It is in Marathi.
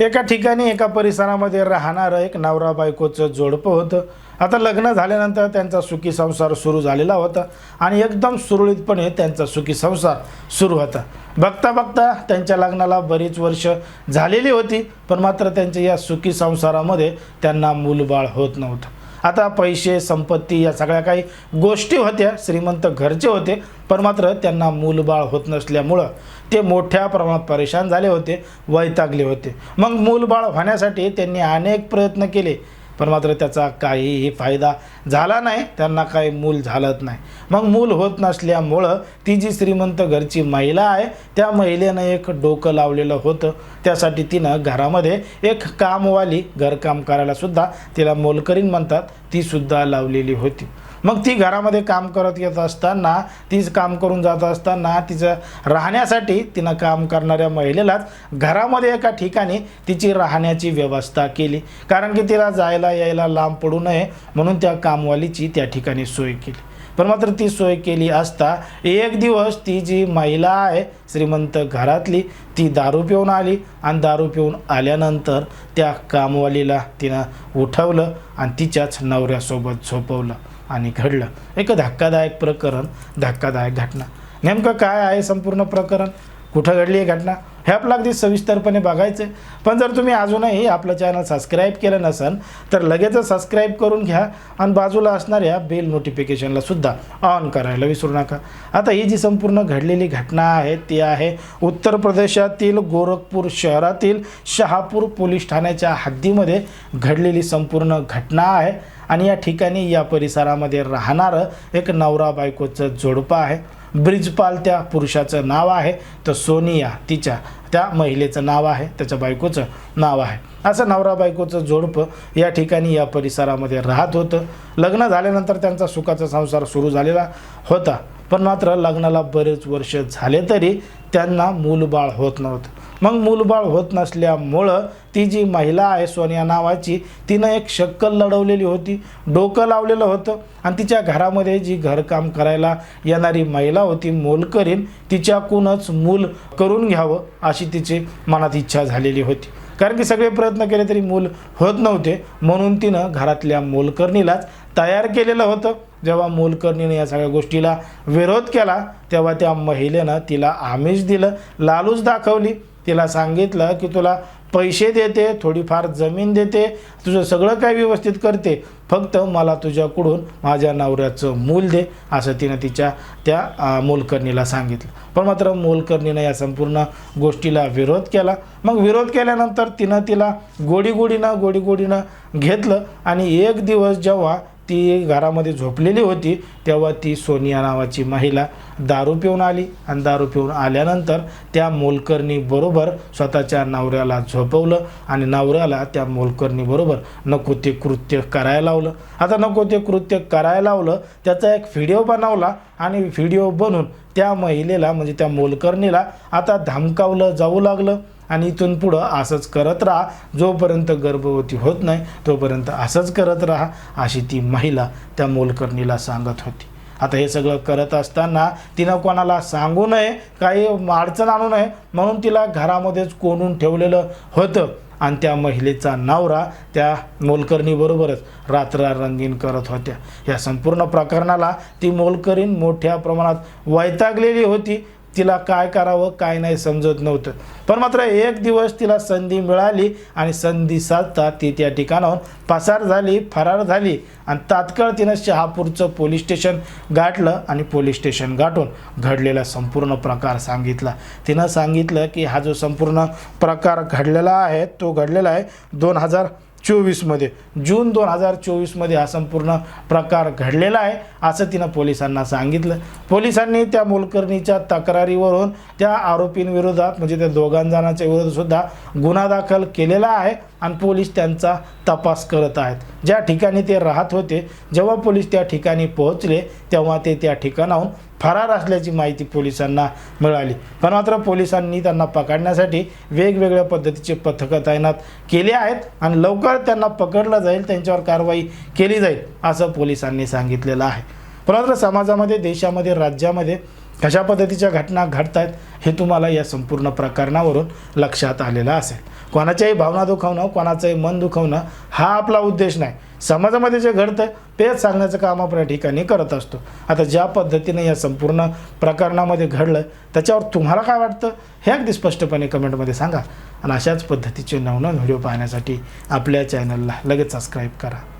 एका ठिकाणी एका परिसरामध्ये राहणारं एक नवरा बायकोचं जोडपं होतं. आता लग्न झाल्यानंतर त्यांचा सुखी संसार सुरू झालेला होता आणि एकदम सुरळीतपणे त्यांचा सुखी संसार सुरू होता. बघता बघता त्यांच्या लग्नाला बरीच वर्ष झालेली होती पण मात्र त्यांच्या या सुखी संसारामध्ये त्यांना मूलबाळ होत नव्हतं. आता पैसे संपत्ती या सगळ्या काही गोष्टी होत्या श्रीमंत घरचे होते पण मात्र त्यांना मूलबाळ होत नसल्यामुळं ते मोठ्या प्रमाणात परेशान झाले होते वैतागले होते. मग मूलबाळ होण्यासाठी त्यांनी अनेक प्रयत्न केले. पण मात्र त्याचा काहीही फायदा झाला नाही त्यांना काही मूल झालंच नाही. मग मूल होत नसल्यामुळं ती जी श्रीमंत घरची महिला आहे त्या महिलेनं एक डोकं लावलेलं होतं. त्यासाठी तिनं घरामध्ये एक कामवाली घरकाम करायला सुद्धा तिला मोलकरीण म्हणतात तीसुद्धा लावलेली होती. मग ती घरामध्ये काम करत येत असताना तीच काम करून जात असताना तिचं राहण्यासाठी तिनं काम करणाऱ्या महिलेलाच घरामध्ये एका ठिकाणी तिची राहण्याची व्यवस्था केली. कारण की तिला जायला यायला लांब पडू नये म्हणून त्या कामवालीची त्या ठिकाणी सोय केली. पण मात्र ती सोय केली असता एक दिवस ती जी महिला आहे श्रीमंत घरातली ती दारू पिऊन आली आणि दारू पिऊन आल्यानंतर त्या कामवालीला तिनं उठवलं आणि तिच्याच नवऱ्यासोबत झोपवलं. आणि घडलं. एक धक्कादायक प्रकरण धक्कादायक घटना. नेमकं काय आहे संपूर्ण प्रकरण? कुठं घडली आहे घटना? हे आपलं अगदी सविस्तरपणे बघायचं आहे पण जर तुम्ही अजूनही आपलं चॅनल सबस्क्राईब केलं नसेल तर लगेचच सबस्क्राईब करून घ्या आणि बाजूला असणाऱ्या बेल नोटिफिकेशनला सुद्धा ऑन करायला विसरू नका. आता ही जी संपूर्ण घडलेली घटना आहे ती आहे उत्तर प्रदेशातील गोरखपूर शहरातील शहापूर पोलीस ठाण्याच्या हद्दीमध्ये घडलेली संपूर्ण घटना आहे. आणि या ठिकाणी या परिसरामध्ये राहणारं एक नवरा बायकोचं जोडपं आहे. ब्रिजपाल त्या पुरुषाचं नाव आहे. तर सोनिया तिच्या त्या महिलेचं नाव आहे. त्याच्या बायकोचं नाव आहे. असं नवरा बायकोचं जोडपं या ठिकाणी या परिसरामध्ये राहत होतं. लग्न झाल्यानंतर त्यांचा सुखाचा संसार सुरू झालेला होता. पण मात्र लग्नाला बरेच वर्ष झाले तरी त्यांना मूलबाळ होत नव्हतं. मग मूलबाळ होत नसल्यामुळं ती जी महिला आहे सोनिया नावाची तिनं एक शक्कल लढवलेली होती. डोकं लावलेलं होतं आणि तिच्या घरामध्ये जी घरकाम करायला येणारी महिला होती मोलकरीन तिच्याकूनच मूल करून घ्यावं अशी तिची मनात इच्छा झालेली होती. कारण की सगळे प्रयत्न केले तरी मूल होत नव्हते. म्हणून तिनं घरातल्या मोलकर्णीलाच तयार केलेलं होतं. जेव्हा मोलकर्णीने या सगळ्या गोष्टीला विरोध केला तेव्हा त्या महिलेनं तिला आमिष दिलं लालूच दाखवली. तिला सांगितलं की तुला पैसे देते थोडीफार जमीन देते तुझं सगळं काय व्यवस्थित करते फक्त मला तुझ्याकडून माझ्या नवऱ्याचं मूल दे असं तिनं तिच्या त्या मोलकर्णीला सांगितलं. पण मात्र मोलकर्णीनं या संपूर्ण गोष्टीला विरोध केला. मग विरोध केल्यानंतर तिनं तिला गोडी गोडीनं गोडी गोडीनं घेतलं आणि एक दिवस जेव्हा ती घरामध्ये झोपलेली होती तेव्हा ती सोनिया नावाची महिला दारू पिऊन आली आणि दारू पिऊन आल्यानंतर त्या मोलकर्णीबरोबर स्वतःच्या नवऱ्याला झोपवलं आणि नवऱ्याला त्या मोलकर्णीबरोबर नको ते कृत्य करायला लावलं. आता नको ते कृत्य करायला लावलं त्याचा एक व्हिडिओ बनवला आणि व्हिडिओ बनवून त्या महिलेला म्हणजे त्या मोलकर्णीला आता धमकावलं जाऊ लागलं. आणि इथून पुढं असंच करत राहा. जोपर्यंत गर्भवती होत नाही तोपर्यंत असंच करत राहा अशी ती महिला त्या मोलकर्णीला सांगत होती. आता हे सगळं करत असताना तिनं कोणाला सांगू नये काही अडचण आणू नये म्हणून तिला घरामध्येच कोणून ठेवलेलं होतं. आणि त्या महिलेचा नवरा त्या मोलकर्णीबरोबरच रात्र रंगीन करत होत्या. या संपूर्ण प्रकरणाला ती मोलकरीण मोठ्या प्रमाणात वैतागलेली होती. तिला काय करावं काय नाही समजत नव्हतं. पण मात्र एक दिवस तिला संधी मिळाली आणि संधी साधता ती त्या ठिकाणाहून पसार झाली फरार झाली आणि तात्काळ तिनं शहापूरचं पोलीस स्टेशन गाठलं आणि पोलीस स्टेशन गाठून घडलेला संपूर्ण प्रकार सांगितला. तिनं सांगितलं की हा जो संपूर्ण प्रकार घडलेला आहे तो घडलेला आहे दोन हजार चोवीसमध्ये. जून दोन हजार चोवीसमध्ये हा संपूर्ण प्रकार घडलेला आहे असं तिनं पोलिसांना सांगितलं. पोलिसांनी त्या मोलकर्णीच्या तक्रारीवरून त्या आरोपींविरोधात म्हणजे त्या दोघांजणांच्या विरोधातसुद्धा गुन्हा दाखल केलेला आहे आणि पोलीस त्यांचा तपास करत आहेत. ज्या ठिकाणी ते राहत होते जेव्हा पोलीस त्या ठिकाणी पोहोचले तेव्हा ते त्या ठिकाणाहून फरार असल्याची माहिती पोलिसांना मिळाली. पण मात्र पोलिसांनी त्यांना पकडण्यासाठी वेगवेगळ्या पद्धतीचे पथकं तैनात केले आहेत आणि लवकर त्यांना पकडलं जाईल त्यांच्यावर कारवाई केली जाईल असं पोलिसांनी सांगितलेलं आहे. परंतु मात्र समाजामध्ये देशामध्ये राज्यामध्ये कशा पद्धतीच्या घटना घडत आहेत हे तुम्हाला या संपूर्ण प्रकरणावरून लक्षात आलेलं असेल. कोणाच्याही भावना दुखावणं कोणाचंही मन दुखावणं हा आपला उद्देश नाही. समाजामध्ये जे घडतं तेच सांगण्याचं काम आपण या ठिकाणी करत असतो. आता ज्या पद्धतीने या संपूर्ण प्रकरणामध्ये घडलं त्याच्यावर तुम्हाला काय वाटतं? हे अगदी स्पष्टपणे कमेंटमध्ये सांगा. आणि अशाच पद्धतीचे नवनवीन व्हिडिओ पाहण्यासाठी आपल्या चॅनलला लगेच सबस्क्राईब करा.